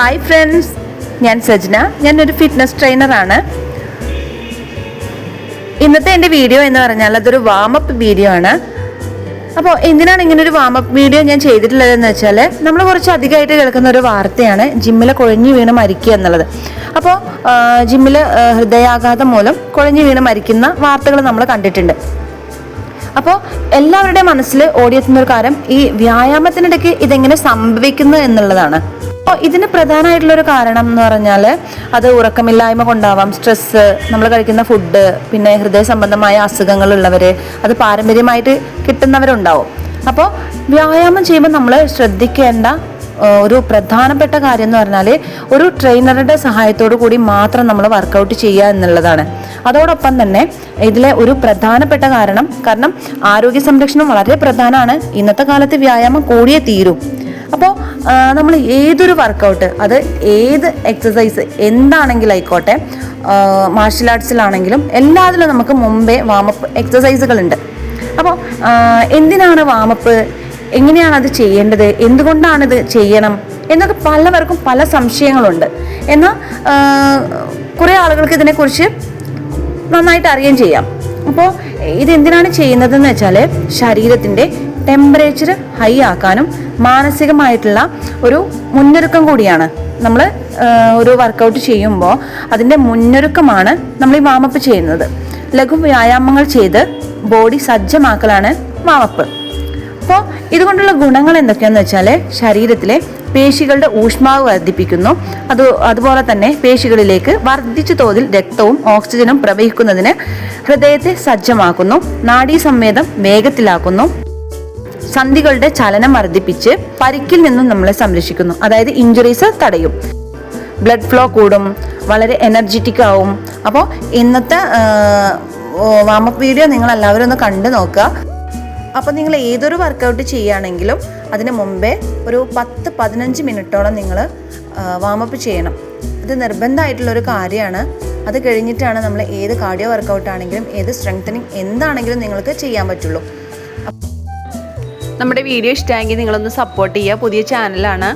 Hi friends ഞാൻ സജ്ന. ഞാനൊരു fitness ട്രെയിനറാണ് ഇന്നത്തെ എന്റെ വീഡിയോ എന്ന് പറഞ്ഞാൽ അതൊരു വാമപ്പ് വീഡിയോ ആണ്. അപ്പോൾ എന്തിനാണ് ഇങ്ങനെ ഒരു വാമപ്പ് വീഡിയോ ഞാൻ ചെയ്തിട്ടുള്ളതെന്ന് വെച്ചാൽ നമ്മൾ കുറച്ച് അധികമായിട്ട് കേൾക്കുന്ന ഒരു വാർത്തയാണ് ജിമ്മിലെ കുഴഞ്ഞു വീണ് മരിക്കുക എന്നുള്ളത്. അപ്പോൾ ജിമ്മിൽ ഹൃദയാഘാതം മൂലം കുഴഞ്ഞു വീണ് മരിക്കുന്ന വാർത്തകൾ നമ്മൾ കണ്ടിട്ടുണ്ട്. അപ്പോൾ എല്ലാവരുടെയും മനസ്സിൽ ഓടിയെത്തുന്ന ഒരു കാര്യം ഈ വ്യായാമത്തിനിടയ്ക്ക് ഇതെങ്ങനെ സംഭവിക്കുന്നു എന്നുള്ളതാണ്. അപ്പോൾ ഇതിന് പ്രധാനമായിട്ടുള്ളൊരു കാരണം എന്ന് പറഞ്ഞാൽ അത് ഉറക്കമില്ലായ്മ കൊണ്ടാവാം. സ്ട്രെസ്സ് നമ്മൾ കഴിക്കുന്ന ഫുഡ് പിന്നെ ഹൃദയ സംബന്ധമായ അസുഖങ്ങളുള്ളവർ അത് പാരമ്പര്യമായിട്ട് കിട്ടുന്നവരുണ്ടാവും. അപ്പോൾ വ്യായാമം ചെയ്യുമ്പോൾ നമ്മൾ ശ്രദ്ധിക്കേണ്ട ഒരു പ്രധാനപ്പെട്ട കാര്യം എന്ന് പറഞ്ഞാൽ ഒരു ട്രെയിനറുടെ സഹായത്തോടു കൂടി മാത്രം നമ്മൾ വർക്കൗട്ട് ചെയ്യുക എന്നുള്ളതാണ്. അതോടൊപ്പം തന്നെ ഇതിലെ ഒരു പ്രധാനപ്പെട്ട കാരണം കാരണം ആരോഗ്യ സംരക്ഷണം വളരെ പ്രധാനമാണ്. ഇന്നത്തെ കാലത്ത് വ്യായാമം കൂടിയേ തീരും. അപ്പോൾ നമ്മൾ ഏതൊരു വർക്കൗട്ട് അത് ഏത് എക്സസൈസ് എന്താണെങ്കിലും ആയിക്കോട്ടെ മാർഷൽ ആർട്സിലാണെങ്കിലും എല്ലാത്തിലും നമുക്ക് മുമ്പേ വാമപ്പ് എക്സസൈസുകളുണ്ട് അപ്പോൾ എന്തിനാണ് വാമപ്പ് എങ്ങനെയാണ് അത് ചെയ്യേണ്ടത്? എന്തുകൊണ്ടാണ് ഇത് ചെയ്യണം? എന്നൊക്കെ പലവർക്കും പല സംശയങ്ങളുണ്ട്. എന്നാൽ കുറേ ആളുകൾക്ക് ഇതിനെക്കുറിച്ച് നന്നായിട്ട് അറിയുകയും ചെയ്യാം. അപ്പോൾ ഇതെന്തിനാണ് ചെയ്യുന്നതെന്ന് വെച്ചാൽ ശരീരത്തിന്റെ ടെമ്പറേച്ചർ ഹൈ ആക്കാനും മാനസികമായിട്ടുള്ള ഒരു മുന്നൊരുക്കം കൂടിയാണ്. നമ്മൾ ഒരു വർക്കൗട്ട് ചെയ്യുമ്പോൾ അതിന്റെ മുന്നൊരുക്കമാണ് നമ്മൾ ഈ വാമപ്പ് ചെയ്യുന്നത്. ലഘു വ്യായാമങ്ങൾ ചെയ്ത് ബോഡി സജ്ജമാക്കലാണ് വാമപ്പ് അപ്പോൾ ഇതുകൊണ്ടുള്ള ഗുണങ്ങൾ എന്തൊക്കെയാണെന്ന് വെച്ചാൽ ശരീരത്തിലെ പേശികളുടെ ഊഷ്മാവ് വർദ്ധിപ്പിക്കുന്നു. അത് അതുപോലെ തന്നെ പേശികളിലേക്ക് വർദ്ധിച്ച തോതിൽ രക്തവും ഓക്സിജനും പ്രവഹിക്കുന്നതിന് ഹൃദയത്തെ സജ്ജമാക്കുന്നു. നാഡീ സംവേദം വേഗത്തിലാക്കുന്നു. സന്ധികളുടെ ചലനം വർദ്ധിപ്പിച്ച് പരിക്കിൽ നിന്നും നമ്മളെ സംരക്ഷിക്കുന്നു. അതായത് ഇഞ്ചുറീസ് തടയും. ബ്ലഡ് ഫ്ലോ കൂടും വളരെ എനർജറ്റിക് ആവും. അപ്പോൾ ഇന്നത്തെ വാമപ്പ് വീഡിയോ നിങ്ങൾ എല്ലാവരും ഒന്ന് കണ്ടു നോക്കുക. അപ്പോൾ നിങ്ങൾ ഏതൊരു വർക്കൗട്ട് ചെയ്യുകയാണെങ്കിലും അതിന് മുമ്പേ ഒരു പത്ത് പതിനഞ്ച് മിനിറ്റോളം നിങ്ങൾ വാമപ്പ് ചെയ്യണം. ഇത് നിർബന്ധമായിട്ടുള്ളൊരു കാര്യമാണ്. അത് കഴിഞ്ഞിട്ടാണ് നമ്മൾ ഏത് കാർഡിയോ വർക്കൗട്ട് ആണെങ്കിലും ഏത് സ്ട്രെങ്തനിങ് എന്താണെങ്കിലും നിങ്ങൾക്ക് ചെയ്യാൻ പറ്റുള്ളൂ. നമ്മുടെ വീഡിയോ ഇഷ്ടമായെങ്കിൽ നിങ്ങളൊന്ന് സപ്പോർട്ട് ചെയ്യുക. പുതിയ ചാനലാണ്